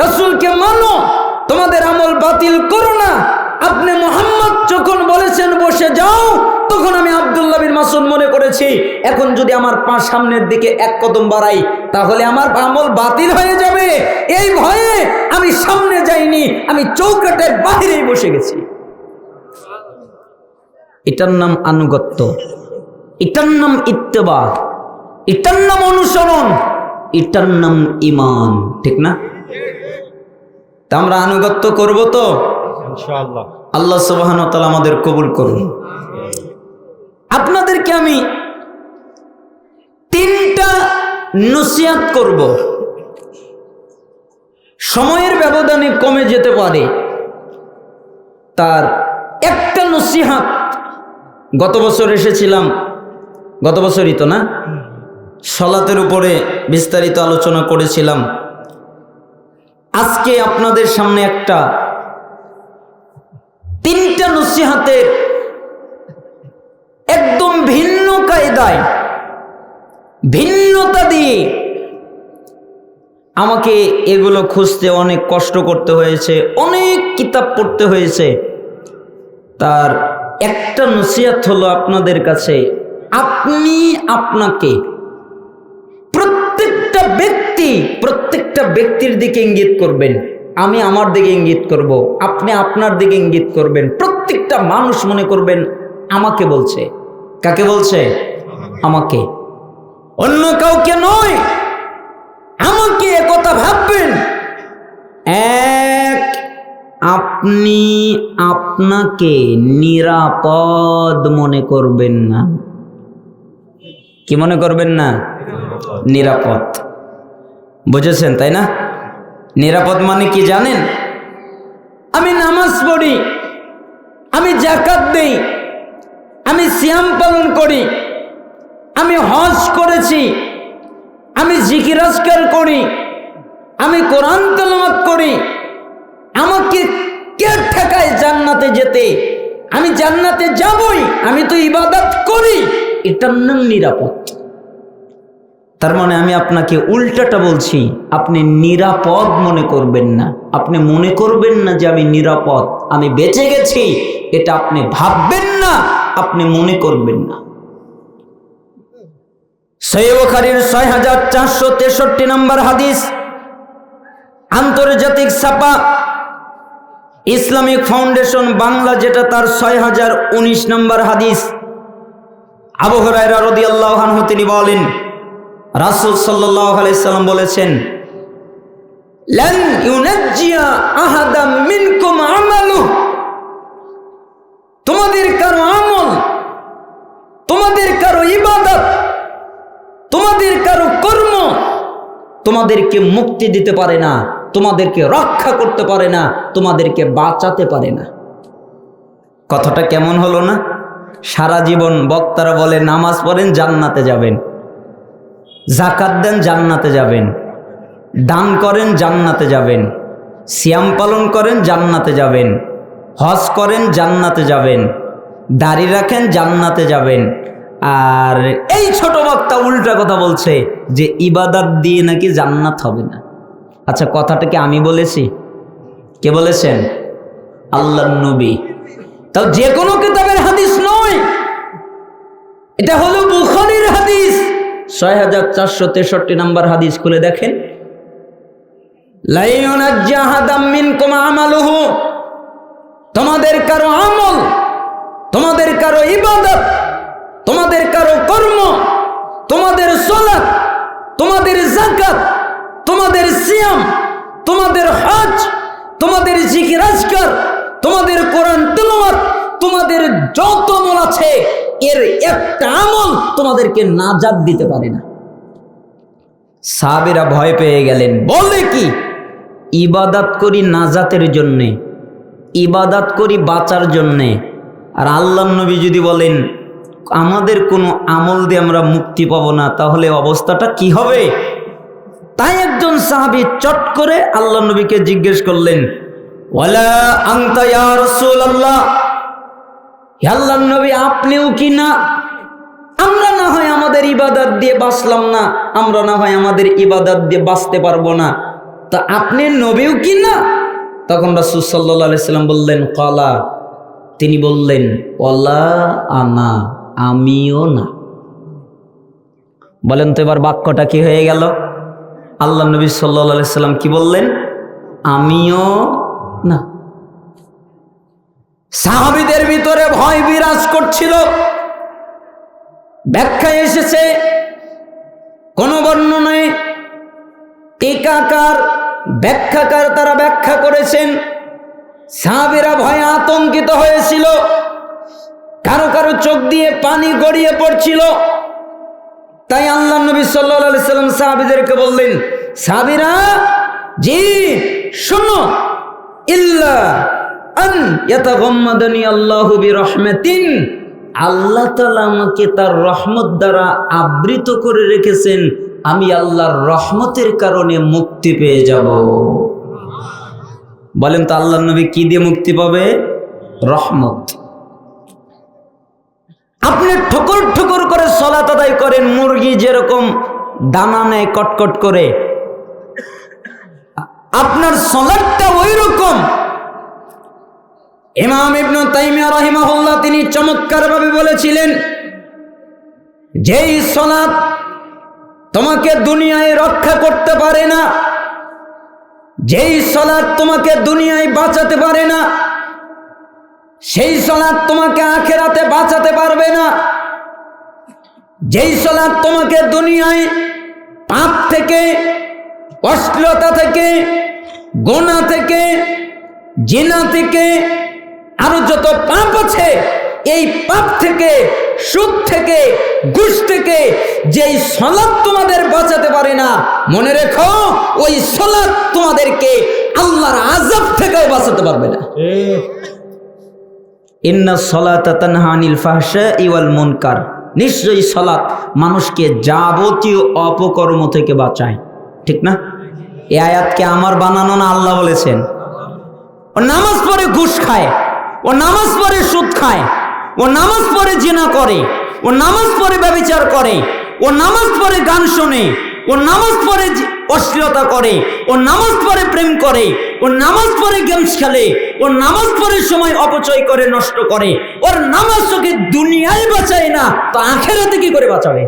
রসুলকে মানো, তোমাদের আমল বাতিল করো না। আপনি মোহাম্মদ যখন বলেছেন বসে যাও, তখন আমি আব্দুল্লাহ মাসুদ মনে করেছি, এখন যদি আমার পা সামনের দিকে এক কদম বাড়াই, তাহলে আমার আমল বাতিল হয়ে যাবে। এই ভয়ে আমি সামনে যাইনি, আমি চৌকাটের বাহিরেই বসে গেছি। এটার নাম আনুগত্য, এটার নাম ইত্তেবা, এটার নাম অনুসরণ। এটার নাম ইমান ঠিক না? তা আমরা আনুগত্য করব তো? আল্লাহ সুবাহন তালা আমাদের কবুল করুন। আপনাদেরকে আমি তিনটা নসিহাত করব। সময়ের ব্যবধানে কমে যেতে পারে। তার একটা নসিহাত গত বছর এসেছিলাম গত বছরই তো না? সলাতের উপরে বিস্তারিত আলোচনা করেছিলাম। আজকে আপনাদের সামনে একটা তিনটা নসিহাতের একদম ভিন্ন কায়দায়, ভিন্নতা দিয়ে আমাকে এগুলো খুঁজতে অনেক কষ্ট করতে হয়েছে, অনেক কিতাব পড়তে হয়েছে। তার একটা নসিহাত হলো আপনাদের কাছে, আপনি আপনাকে ব্যক্তি প্রত্যেকটা ব্যক্তির দিকে ইঙ্গিত করবেন। আমি আমার দিকে ইঙ্গিত করব, আপনি আপনার দিকে ইঙ্গিত করবেন। প্রত্যেকটা মানুষ মনে করবেন, আমাকে বলছে। কাকে বলছে? আমাকে। অন্য কাউকে নয়, আমাকে কথা ভাববেন। এক, আপনি আপনাকে নিরাপদ মনে করবেন না। কি মনে করবেন না? নিরাপদ। বুঝেছেন, তাই না? নিরাপদ মানে কি জানেন? আমি নামাজ পড়ি, আমি জাকাত দেই, আমি সিয়াম পালন করি, আমি হজ করেছি, আমি জিকিরাজকার করি, আমি কোরআন তেলাওয়াত করি। আমাকে কে ঠেকায় জান্নাতে যেতে? আমি জান্নাতে যাবই, আমি তো ইবাদত করি। এটার নাম নিরাপদ। তার মানে আমি আপনাকে উল্টাটা বলছি, আপনি নিরাপদ মনে করবেন না। আপনি মনে করবেন না যে আমি নিরাপদ, আমি বেঁচে গেছি, এটা আপনি ভাববেন না, আপনি মনে করবেন না। সৈবখারির ছয় হাজার চারশো তেষট্টি নম্বর হাদিস, আন্তর্জাতিক ছাপা ইসলামিক ফাউন্ডেশন বাংলা যেটা তার ছয় হাজার উনিশ নম্বর হাদিস, আবু হরাইরা রদিয়াল্লাহ আনহু তিনি বলেন রাসূল সাল্লাম বলেছেন তোমাদের কারও আমল, তোমাদের কারও ইবাদত, তোমাদের কারও কর্ম তোমাদেরকে মুক্তি দিতে পারে না, তোমাদেরকে রক্ষা করতে পারে না, তোমাদেরকে বাঁচাতে পারে না। কথাটা কেমন হলো না? সারা জীবন বক্তারা বলে, নামাজ পড়েন, জান্নাতে যাবেন। জাকাত দেন, জান্নাতে যাবেন। দান করেন, জান্নাতে যাবেন। সিয়াম পালন করেন, জান্নাতে যাবেন। হজ করেন, জান্নাতে যাবেন। দাড়ি রাখেন, জান্নাতে যাবেন। আর এই ছোট বক্তা উল্টা কথা বলছে যে ইবাদাত দিয়ে নাকি জান্নাত হবে না। আচ্ছা কথাটা কি আমি বলেছি? কে বলেছেন? আল্লাহ নবী। তাও যে কোনো কিতাবের হাদিস নয়। এটা হলো হাদিস ছয় হাজার চারশো তেষট্টি নম্বর হাদিস খুলে দেখেন। তোমাদের কারও আমল, তোমাদের কারও ইবাদত, তোমাদের কারও কর্ম, তোমাদের সলাৎ তোমাদের জাকাত তোমাদের সিয়াম, তোমাদের হজ, তোমাদের জিকির আজকার, তোমাদের কোরআন তেলাওয়াত, তোমাদের যত আমল আছে একটা আমল তোমাদেরকে নাজাত দিতে পারে না। সাহাবেরা ভয় পেয়ে গেলেন, বলে কি? ইবাদাত করি নাজাতের জন্যে, ইবাদাত করি বাঁচার জন্যে। আর আল্লাহ নবী যদি বলেন, আমাদের কোনো আমল দিয়ে আমরা মুক্তি পাবো না, তাহলে অবস্থাটা কি হবে? তাই একজন সাহাবি চট করে আল্লাহ নবীকে জিজ্ঞেস করলেন, ওয়ালা আংতা ইয়া রাসূলুল্লাহ? হে আল্লাহর নবী, আপনিও কি না? আমরা না হয় আমাদের ইবাদত দিয়ে বাঁচলাম না, আমরা না হয় আমাদের ইবাদত দিয়ে বাঁচতে পারব না। তা আপনি নবীও কি না? তখন রাসুল সাল্লাম বললেন, কলা। তিনি বললেন ওলা আনা, আমিও না। বলেন তো এবার বাক্যটা কি হয়ে গেল? আল্লাহ নবী সাল্লাহ সাল্লাম কি বললেন? আমিও না। সাহাবিদের ভিতরে ভয় বিরাজ করছিল। ব্যাখ্যায় এসেছে, কোন বর্ণনায় টিকাকার, ব্যাখ্যাকার তারা ব্যাখ্যা করেছেন, সাহাবিরা ভয়ে আতঙ্কিত হয়েছিল, কারও কারও চোখ দিয়ে পানি গড়িয়ে পড়ছিল। তাই আল্লাহ নবী সাল্লাহ সাল্লাম সাহাবিদেরকে বললেন, সাহাবিরা, জি, শোনো, ইল্লা আন ইয়াতাগাম্মাদানি আল্লাহু বিরহমাতিন। আল্লাহ তাআলা আমাকে তার রহমত দ্বারা আবৃত করে রেখেছেন, আমি আল্লাহর রহমতের কারণে মুক্তি পেয়ে যাব। বলেন তো আল্লাহ নবী কি দিয়ে মুক্তি পাবে? রহমত। আপনি ঠোকর ঠোকর করে সলাত আদায় করেন, মুরগি যেরকম দানা নেয় কটকট করে। আপনার সলাটটা ওই রকম ইমাম ইবনু তাইমিয়া রাহিমাহুল্লাহ তিনি চমৎকারভাবে বলেছিলেন, যেই সলাৎ তোমাকে দুনিয়ায় রক্ষা করতে পারে না, যেই সলাৎ তোমাকে দুনিয়ায় বাঁচাতে পারে না, সেই সলাৎ তোমাকে আখেরাতে বাঁচাতে পারবে না, যেই সলাৎ তোমাকে দুনিয়ায় পাপ থেকে, অশ্লীলতা থেকে গোনা থেকে, জিনা থেকে আরও যত পাপ আছে, এই পাপ থেকে, সুদ থেকে, ঘুষ থেকে, যেই সলাদ তোমাদের বাঁচাতে পারে না, মনে রেখো, ওই সলাদ তোমাদেরকে আল্লাহর আজাব থেকেও বাঁচাতে পারবে না। ইন্না ইওয়াল মুনকার। নিশ্চয়ই মানুষকে যাবতীয় অপকর্ম থেকে বাঁচায়। ঠিক না? এ আয়াতকে আমার বানানো না আল্লাহ বলেছেন। নামাজ পড়ে ঘুষ খায়। ও নামাজ পড়ে সুদ খায়, ও নামাজ পড়ে জেনা করে, ও নামাজ পড়ে ব্যবচার করে, ও নামাজ পড়ে গান শোনে, ও নামাজ যে- অশ্লীলতা করে, ও নামাজ পড়ে প্রেম করে, ও নামাজ পড়ে গেমস খেলে, ও নামাজ পড়ে সময় অপচয় করে, নষ্ট করে, ওর নামাজ তোকে দুনিয়ায় বাঁচায় না, তো আখেরাতে কি করে বাঁচাবে?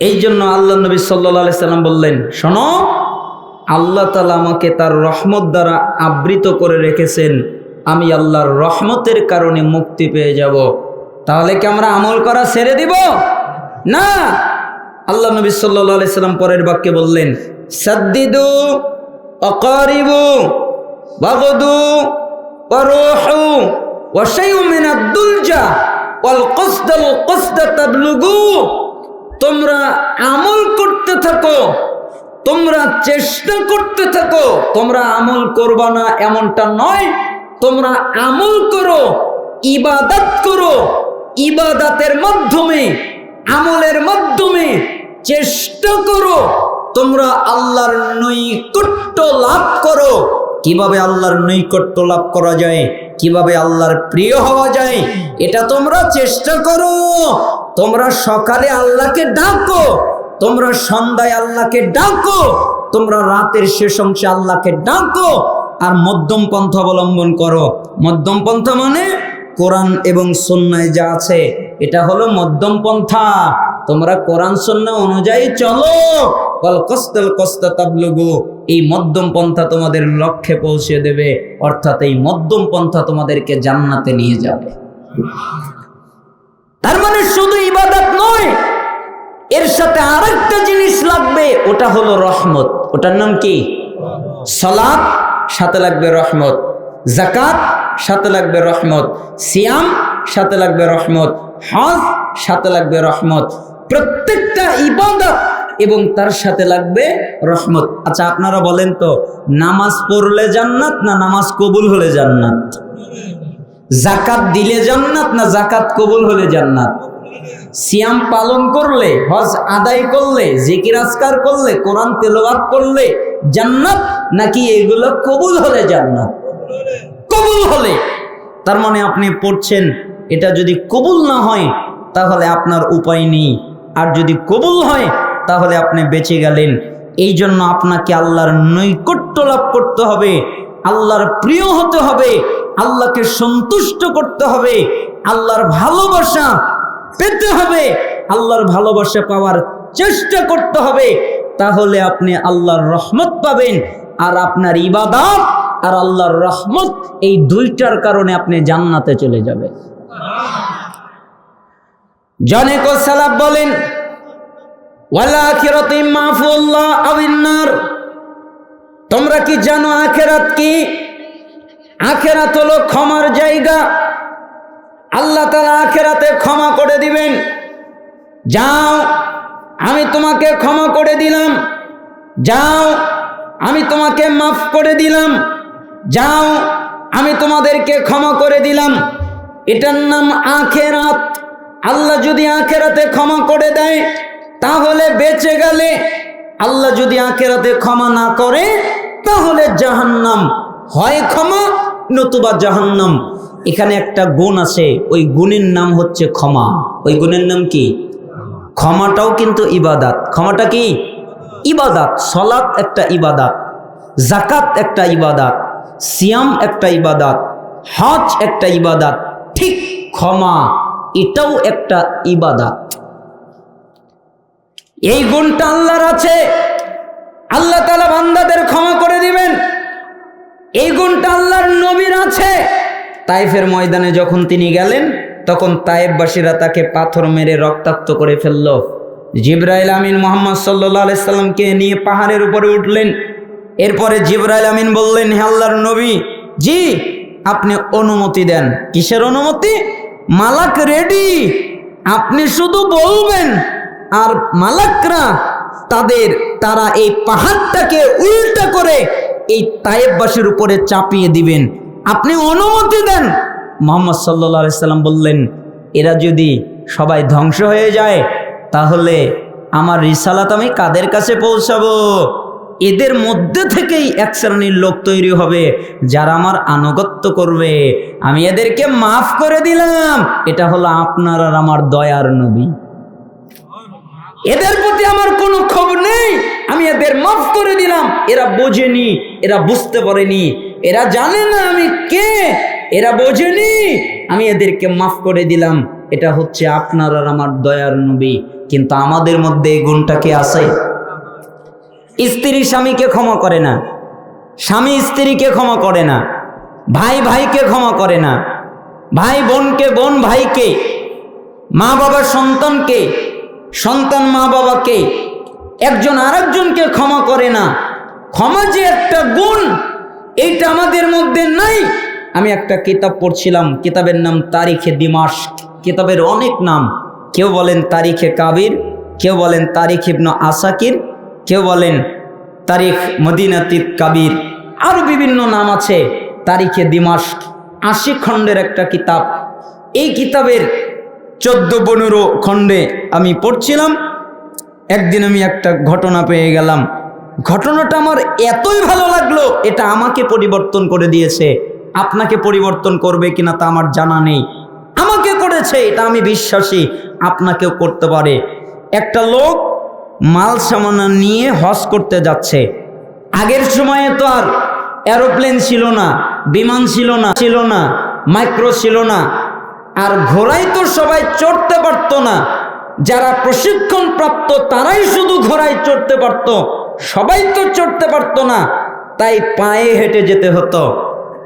এই জন্য আল্লাহ নবী সাল্লাহ সাল্লাম বললেন, শোনো আল্লাহ তালা আমাকে তার রহমত দ্বারা আবৃত করে রেখেছেন। আমি আল্লাহর রহমতের কারণে মুক্তি পেয়ে যাব। তাহলে কি আমরা আমল করা ছেড়ে দিব? না। আল্লাহ নবী সাল্লাহ সাল্লাম পরের বাক্যে বললেন, সাদ্দিদু অকারিবু বাগদু তাবলুগু। তোমরা আমল করতে থাকো। তোমরা চেষ্টা করতে থাকো, তোমরা আমল করবা না এমনটা নয়। তোমরা আমল করো, ইবাদত করো, ইবাদাতের মাধ্যমে, আমলের মাধ্যমে চেষ্টা করো। তোমরা আল্লাহর নৈকট্য লাভ করো। কীভাবে আল্লাহর নৈকট্য লাভ করা যায়? কীভাবে আল্লাহর প্রিয় হওয়া যায়? এটা তোমরা চেষ্টা করো। তোমরা সকালে আল্লাহকে ডাকো তোমরা সন্ধ্যায় আল্লাহকে ডাকো, তোমরা রাতের শেষ অংশে আল্লাহকে ডাকো আর মধ্যম পন্থা অবলম্বন করো। মধ্যম পন্থা মানে কোরআন এবং সন্ন্যায় যা আছে, এটা হলো মধ্যম পন্থা। তোমরা কোরআন সন্না অনুযায়ী চলো। কল কস্তল কস্ত তাবলুগু, এই মধ্যম পন্থা তোমাদের লক্ষ্যে পৌঁছে দেবে, অর্থাৎ এই মধ্যম পন্থা তোমাদেরকে জান্নাতে নিয়ে যাবে। তার মানে শুধু ইবাদত নয় এর সাথে আরেকটা জিনিস লাগবে, ওটা হলো রহমত। ওটার নাম কি? সালাত সাথে লাগবে রহমত। জাকাত সাথে লাগবে রহমত। সিয়াম, সাথে লাগবে রহমত। হজ, সাথে লাগবে রহমত। প্রত্যেকটা ইবাদত এবং তার সাথে লাগবে রহমত। আচ্ছা আপনারা বলেন তো, নামাজ পড়লে জান্নাত না নামাজ কবুল হলে জান্নাত? জাকাত দিলে জান্নাত না জাকাত কবুল হলে জান্নাত? সিয়াম পালন করলে, হজ আদায় করলে, জিকির আজকার করলে, কোরআন তেলাওয়াত করলে জান্নাত, নাকি এগুলো কবুল হলে জান্নাত? কবুল হলে। তার মানে আপনি পড়ছেন, এটা যদি কবুল না হয়, তাহলে আপনার উপায় নেই। আর যদি কবুল হয়, তাহলে আপনি বেঁচে গেলেন। এই জন্য আপনাকে আল্লাহর নৈকট্য লাভ করতে হবে, আল্লাহর প্রিয় হতে হবে, আল্লাহকে সন্তুষ্ট করতে হবে, আল্লাহর ভালোবাসা পেতে হবে। আল্লাহর ভালোবাসা পাওয়ার চেষ্টা করতে হবে। তাহলে আপনি আল্লাহর রহমত পাবেন আর আপনার ইবাদত আর আল্লাহর রহমত এই দুইটার কারণে আপনি জান্নাতে চলে যাবেন। জনেক সালাব বলেন তোমরা কি জানো আখেরাত কি? আখেরাত হলো ক্ষমার জায়গা। আল্লাহ তালা আখেরাতে ক্ষমা করে দিবেন। যাও, আমি তোমাকে ক্ষমা করে দিলাম। যাও, আমি তোমাকে মাফ করে দিলাম। যাও, আমি তোমাদেরকে ক্ষমা করে দিলাম। এটার নাম আখেরাত। আল্লাহ যদি আখেরাতে ক্ষমা করে দেয়, তাহলে বেঁচে গেলে আল্লাহ যদি আখেরাতে ক্ষমা না করে, তাহলে জাহান্নাম হয় ক্ষমা, নতুবা জাহান্নাম। এখানে একটা গুণ আছে, ওই গুণের নাম হচ্ছে ক্ষমা। ওই গুণের নাম কি? ক্ষমাটাও কিন্তু ইবাদাত। ক্ষমাটা কি? ইবাদাত। সলাৎ একটা ইবাদাত জাকাত একটা ইবাদাত, সিয়াম একটা ইবাদাত, হজ একটা ইবাদাত, ঠিক ক্ষমা, এটাও একটা ইবাদাত। এই গুণটা আল্লাহর আছে। আল্লাহ তালা বান্দাদের ক্ষমা করে দিবেন। এই গুণটা আল্লাহর নবীর আছে। তাইফের ময়দানে যখন তিনি গেলেন, তখন তায়েববাসীরা তাকে পাথর মেরে রক্তাক্ত করে ফেলল। জিব্রাইল আমিন মোহাম্মদ সাল্লাহ আলাইসাল্লামকে নিয়ে পাহাড়ের উপরে উঠলেন। এরপরে জিব্রাইল আমিন বললেন, হে নবী, জি, আপনি অনুমতি দেন। কিসের অনুমতি? মালাক রেডি। আপনি শুধু বলবেন, আর মালাকরা তাদের, তারা এই পাহাড়টাকে উল্টা করে এই তায়েববাসীর উপরে চাপিয়ে দিবেন। আপনি অনুমতি দেন। মোহাম্মদ সাল্লা সাল্লাম বললেন, এরা যদি সবাই ধ্বংস হয়ে যায়, তাহলে আমার রিসালাত আমি কাদের কাছে পৌঁছাবো? এদের মধ্যে থেকেই এক শ্রেণির লোক তৈরি হবে, যারা আমার আনুগত্য করবে। আমি এদেরকে মাফ করে দিলাম। এটা হলো আপনার আর আমার দয়ার নবী। এদের প্রতি আমার কোনো খবর নেই। আমি এদের মাফ করে দিলাম। এরা বোঝেনি, এরা বুঝতে পারেনি। এরা জানে না আমি কে, এরা বোঝেনি। আমি এদেরকে মাফ করে দিলাম। এটা হচ্ছে আপনার আর আমার দয়ার নবী। কিন্তু আমাদের মধ্যে এই গুণটা কি আছে? স্ত্রী স্বামীকে ক্ষমা করে না। স্বামী স্ত্রীকে ক্ষমা করে না। ভাই ভাইকে ক্ষমা করে না। ভাই বোনকে, বোন ভাইকে, মা বাবার সন্তানকে, সন্তান মা বাবাকে, একজন আরেকজনকে ক্ষমা করে না। ক্ষমা যে একটা গুণ এইটা আমাদের মধ্যে নাই। আমি একটা কিতাব পড়ছিলাম, কিতাবের নাম তারিখে দিমাস কিতাবের অনেক নাম। কেউ বলেন তারিখে কাবির, কেউ বলেন তারিখ ইবন আসাকির, কেউ বলেন তারিখ মদিনাতিত কাবির। আরও বিভিন্ন নাম আছে, তারিখে দিমাস আশি খণ্ডের একটা কিতাব। এই কিতাবের চোদ্দ পনেরো খণ্ডে আমি পড়ছিলাম। একদিন আমি একটা ঘটনা পেয়ে গেলাম। ঘটনাটা আমার এতই ভালো লাগল, এটা আমাকে পরিবর্তন করে দিয়েছে। আপনাকে পরিবর্তন করবে কিনা তা আমার জানা নেই। আমাকে করেছে, এটা আমি বিশ্বাসী, আপনাকেও করতে পারে। একটা লোক মাল সামানা নিয়ে হজ করতে যাচ্ছে। আগের সময়ে তো আর এরোপ্লেন ছিল না, বিমান ছিল না ছিল না, মাইক্রো ছিল না। আর ঘোড়ায় তো সবাই চড়তে পারত না। যারা প্রশিক্ষণ প্রাপ্ত তারাই শুধু ঘোড়ায় চড়তে পারত। সবাই তো চড়তে পারতো না তাই পায়ে হেঁটে যেতে হতো।